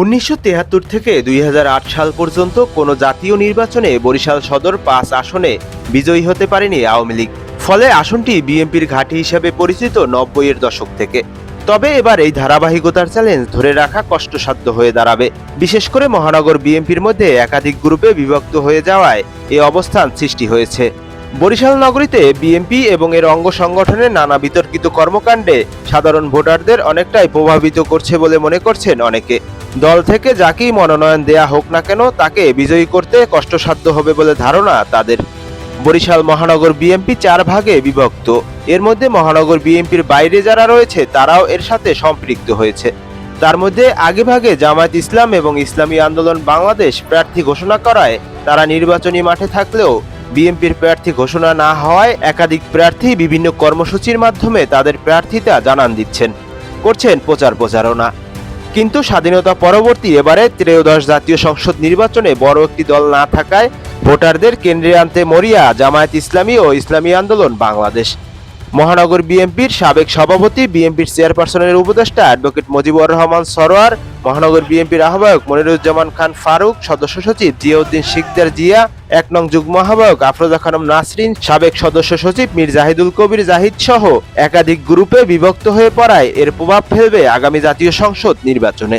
উনিশশো থেকে দুই হাজার আট সাল পর্যন্ত কোনো জাতীয় নির্বাচনে বরিশাল সদর পাঁচ আসনে বিজয়ী হতে পারেনি আওয়ামী লীগ। ফলে আসনটি বিএনপির ঘাঁটি হিসেবে পরিচিত নব্বইয়ের দশক থেকে। তবে এবার এই ধারাবাহিকতার চ্যালেঞ্জ ধরে রাখা কষ্টসাধ্য হয়ে দাঁড়াবে। বিশেষ করে মহানগর বিএনপির মধ্যে একাধিক গ্রুপে বিভক্ত হয়ে যাওয়ায় এই অবস্থান সৃষ্টি হয়েছে। বরিশাল নগরীতে বিএনপি এবং এর অঙ্গ সংগঠনের নানা বিতর্কিত কর্মকাণ্ডে সাধারণ ভোটারদের অনেকটাই প্রভাবিত করছে বলে মনে করছেন অনেকে। দল থেকে যাকেই মনোনয়ন দেয়া হোক না কেন, তাকে বিজয়ী করতে কষ্টসাধ্য হবে বলে ধারণা তাদের। বরিশাল মহানগর বিএনপি চার ভাগে বিভক্ত। এর মধ্যে মহানগর বিএনপির বাইরে যারা রয়েছে, তারাও এর সাথে সম্পৃক্ত হয়েছে। তার মধ্যে আগেভাগে জামায়াত ইসলাম এবং ইসলামী আন্দোলন বাংলাদেশ প্রার্থী ঘোষণা করায় তারা নির্বাচনী মাঠে থাকলেও বিএনপির প্রার্থী ঘোষণা না হওয়ায় একাধিক প্রার্থী বিভিন্ন কর্মসূচির মাধ্যমে তাদের প্রার্থিতা জানান দিচ্ছেন। করছেন প্রচার প্রচারণা। কিন্তু স্বাধীনতা পরবর্তী এবারে ত্রয়োদশ জাতীয় সংসদ নির্বাচনে বড় একটি দল না থাকায় ভোটারদের কেন্দ্রে আনতে মরিয়া জামায়াত ইসলামী ও ইসলামী আন্দোলন বাংলাদেশ। মহানগর বিএনপির সাবেক সভাপতি বিএনপির চেয়ারপারসনের উপদেষ্টা অ্যাডভোকেট মুজিবুর রহমান সরোয়ার, মহানগর বিএনপির আহ্বায়ক মনিরুজ্জামান খান ফারুক, সদস্য সচিব জিয়াউদ্দিন শিকদার জিয়া, এক নং যুগ্ম আহ্বায়ক আফরোজা খানম নাসরিন, সাবেক সদস্য সচিব মীর জাহিদুল কবির জাহিদ সহ একাধিক গ্রুপে বিভক্ত হয়ে পড়ায় এর প্রভাব ফেলবে আগামী জাতীয় সংসদ নির্বাচনে।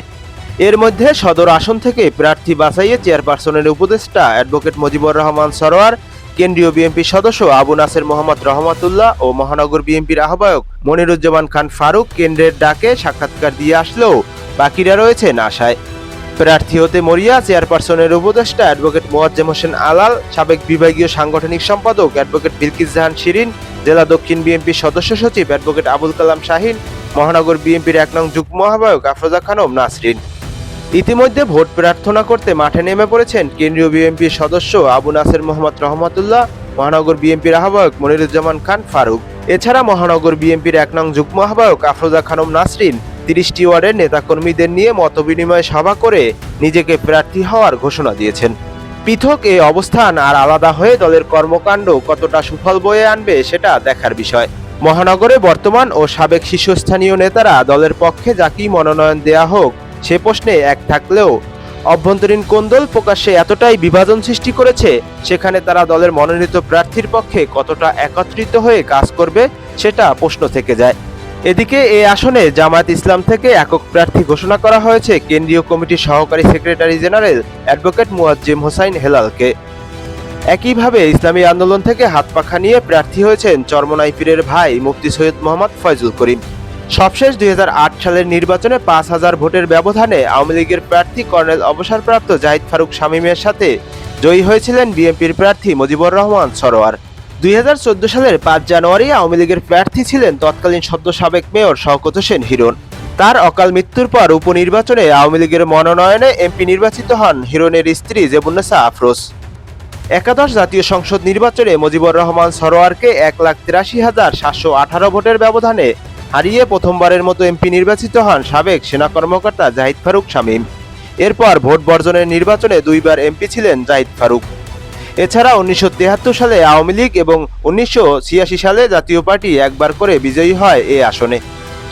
এর মধ্যে সদর আসন থেকে প্রার্থী বাছাইয়ে চেয়ারপারসনের উপদেষ্টা অ্যাডভোকেট মজিবুর রহমান সরোয়ার কেন্দ্রীয় বিএনপি সদস্য আবু নাসের মোহাম্মদ রহমাতুল্লাহ ও মহানগর বিএনপির আহ্বায়ক মনিরুজ্জামান খান ফারুক কেন্দ্রের ডাকে সাক্ষাৎকার দিয়ে আসলেও বাকিরা রয়েছেন আশায়। প্রার্থী হতে মরিয়া চেয়ারপারসনের উপদেষ্টা অ্যাডভোকেট মোয়াজ্জেম হোসেন আলাল, সাবেক বিভাগীয় সাংগঠনিক সম্পাদক অ্যাডভোকেট বিলকিস জাহান শিরিন, জেলা দক্ষিণ বিএনপির সদস্য সচিব অ্যাডভোকেট আবুল কালাম শাহিন, মহানগর বিএনপির এক নং যুগ্ম আহ্বায়ক আফরোজা খানম নাসরিন। ইতিমধ্যে ভোট প্রার্থনা করতে মাঠে নেমে পড়েছেন কেন্দ্রীয় বিএনপির সদস্য আবু নাসের মোহাম্মদ রহমতুল্লাহ, মহানগর বিএনপির আহ্বায়ক মনিরুজ্জামান খান ফারুক। এছাড়া মহানগর বিএনপির এক নং যুগ্ম আহ্বায়ক আফরোজা খানম নাসরিন তিরিশটি ওয়ার্ডের নেতাকর্মীদের নিয়ে মতবিনিময় সভা করে নিজেকে প্রার্থী হওয়ার ঘোষণা দিয়েছেন। পৃথক এই অবস্থান আর আলাদা হয়ে দলের কর্মকাণ্ড কতটা সুফল বয়ে আনবে সেটা দেখার বিষয়। মহানগরে বর্তমান ও সাবেক শীর্ষস্থানীয় নেতারা দলের পক্ষে যাকেই মনোনয়ন দেয়া হোক সে প্রশ্নে এক থাকলেও, অভ্যন্তরীণ কোন্দল প্রকাশ্যে এতটাই বিভাজন সৃষ্টি করেছে, সেখানে তারা দলের মনোনীত প্রার্থীর পক্ষে কতটা একত্রিত হয়ে কাজ করবে, সেটা প্রশ্ন থেকে যায়। এদিকে এ আসনে জামায়াত ইসলাম থেকে একক প্রার্থী ঘোষণা করা হয়েছে কেন্দ্রীয় কমিটির সহকারী secretary general advocate Muazzem Hossain হেলালকে। একইভাবে ইসলামী আন্দোলন থেকে হাত পাখা নিয়ে প্রার্থী হয়েছেন চরমনাই পীরের ভাই মুফতি সৈয়দ মোহাম্মদ ফয়জুল করিম। সবশেষ দুই হাজার আট সালের নির্বাচনে পাঁচ হাজার ভোটের ব্যবধানে আওয়ামী লীগের প্রার্থী কর্নেল অবসরপ্রাপ্ত জাহিদ ফারুক শামীমের সাথে জয়ী হয়েছিলেন বিএনপির প্রার্থী মুজিবুর রহমান সরোয়ার। দুই হাজার চোদ্দ সালের পাঁচ জানুয়ারি আওয়ামী লীগের প্রার্থী ছিলেন তৎকালীন সদ্য সাবেক মেয়র শওকত হোসেন হিরণ। তার অকাল মৃত্যুর পর উপনির্বাচনে আওয়ামী লীগের মনোনয়নে এমপি নির্বাচিত হন হিরণের স্ত্রী জেবুন্নেসা আফরোজ। একাদশ জাতীয় সংসদ নির্বাচনে মুজিবুর রহমান সরোয়ারকে এক লাখ তিরাশি হাজার সাতশো আঠারো ভোটের ব্যবধানে হারিয়ে প্রথমবারের মতো এমপি নির্বাচিত হন সাবেক সেনা কর্মকর্তা জাহিদ ফারুক শামীম। এরপর ভোট বর্জনের নির্বাচনে দুইবার এমপি ছিলেন জাহিদ ফারুক। এছাড়া উনিশশো সালে আওয়ামী লীগ এবং উনিশশো সালে জাতীয় পার্টি একবার করে বিজয়ী হয় এ আসনে।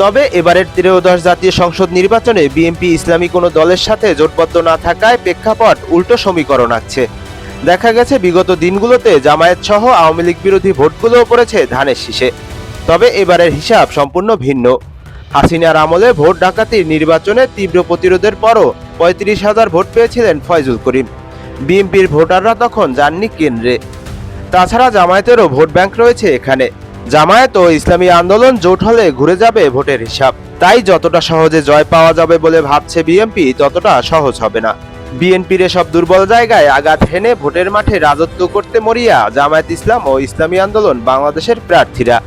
তবে এবারের ত্রয়োদশ জাতীয় সংসদ নির্বাচনে বিএনপি ইসলামী কোনো দলের সাথে জোটবদ্ধ না থাকায় প্রেক্ষাপট উল্টো সমীকরণ আছে দেখা গেছে, বিগত দিনগুলোতে জামায়াত সহ আওয়ামী লীগ বিরোধী ভোটগুলোও পড়েছে ধানের শীষে। তবে এবারের হিসাব সম্পূর্ণ ভিন্ন। হাসিনার আমলে ভোট ডাকাতির নির্বাচনে তীব্র প্রতিরোধের পরও পঁয়ত্রিশ হাজার ভোট পেয়েছিলেন ফয়জুল করিম। বিএনপির ভোটাররা তখন যাননি কেন্দ্রে। তাছাড়া জামায়াতেরও ভোট ব্যাংক রয়েছে এখানে। জামায়াত ও ইসলামী আন্দোলন জোট হলে ঘুরে যাবে ভোটের হিসাব। তাই যতটা সহজে জয় পাওয়া যাবে বলে ভাবছে বিএনপি, ততটা সহজ হবে না। বিএনপির এসব দুর্বল জায়গায় আঘাত হেনে ভোটের মাঠে রাজত্ব করতে মরিয়া জামায়াত ইসলাম ও ইসলামী আন্দোলন বাংলাদেশের প্রার্থীরা।